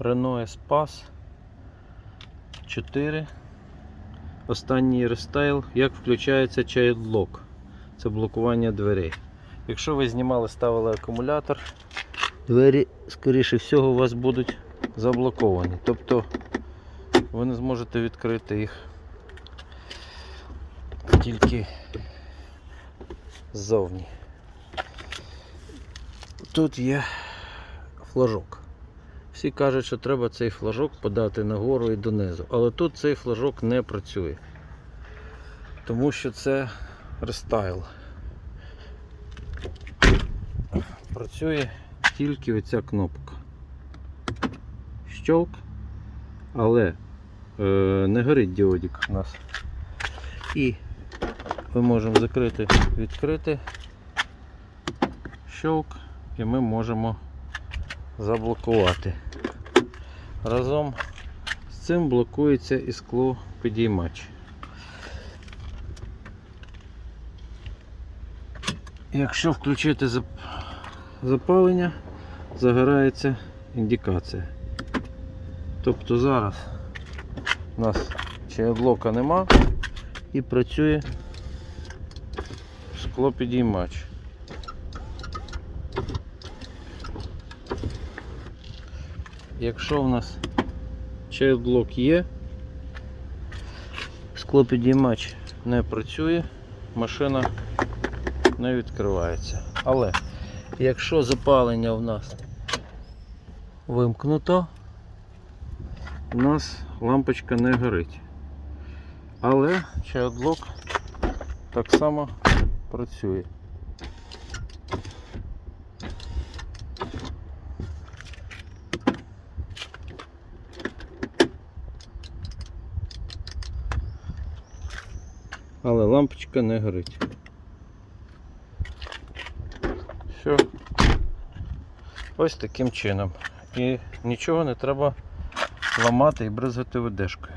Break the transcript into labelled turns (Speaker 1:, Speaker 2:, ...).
Speaker 1: Renault Espace 4. Останній рестайл, як включається Child Lock. Це блокування дверей. Якщо ви знімали, ставили акумулятор, двері, скоріше всього, у вас будуть заблоковані. Тобто ви не зможете відкрити їх тільки ззовні. Тут є флажок. Всі кажуть, що треба цей флажок подати нагору і донизу. Але тут цей флажок не працює. Тому що це рестайл. Працює тільки оця кнопка. Щолк, але е, не горить діодик у нас. І ми можемо закрити, відкрити щолк, і ми можемо заблокувати. Разом з цим блокується і скло підіймач. Якщо включити запалення, загорається індикація. Тобто зараз у нас блока нема і працює склопідіймач. Якщо в нас блок є, склопідіймач не працює, машина не відкривається. Але якщо запалення в нас вимкнуто, у нас лампочка не горить. Але чайоблок так само працює. Але лампочка не горить. Все. Ось таким чином. І нічого не треба ламати і бризгати ведешкою.